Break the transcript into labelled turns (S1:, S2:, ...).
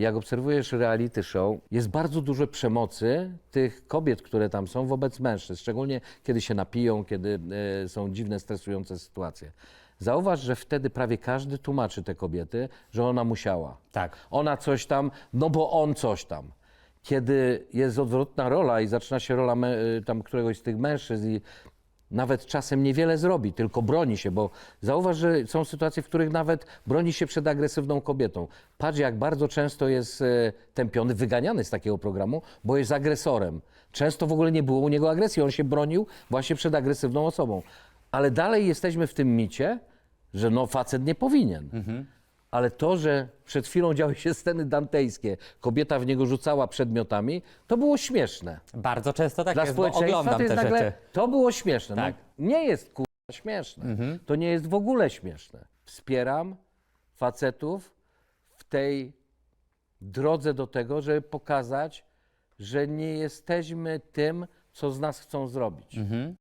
S1: Jak obserwujesz reality show, jest bardzo dużo przemocy tych kobiet, które tam są wobec mężczyzn, szczególnie kiedy się napiją, kiedy e, są dziwne, stresujące sytuacje. Zauważ, że wtedy prawie każdy tłumaczy te kobiety, że ona musiała.
S2: Tak.
S1: Ona coś tam, no bo on coś tam. Kiedy jest odwrotna rola i zaczyna się rola mę- y, tam któregoś z tych mężczyzn i nawet czasem niewiele zrobi, tylko broni się, bo zauważ, że są sytuacje, w których nawet broni się przed agresywną kobietą. Patrz, jak bardzo często jest e, tępiony, wyganiany z takiego programu, bo jest agresorem. Często w ogóle nie było u niego agresji, on się bronił właśnie przed agresywną osobą. Ale dalej jesteśmy w tym micie, że no facet nie powinien. Ale to, że przed chwilą działy się sceny dantejskie, kobieta w niego rzucała przedmiotami, to było śmieszne.
S2: Bardzo często tak
S1: Dla
S2: jest, bo
S1: społeczeństwa
S2: oglądam
S1: to jest
S2: te
S1: nagle,
S2: rzeczy.
S1: to było śmieszne.
S2: Tak.
S1: No, nie jest kurwa śmieszne. To nie jest w ogóle śmieszne. Wspieram facetów w tej drodze do tego, żeby pokazać, że nie jesteśmy tym, co z nas chcą zrobić.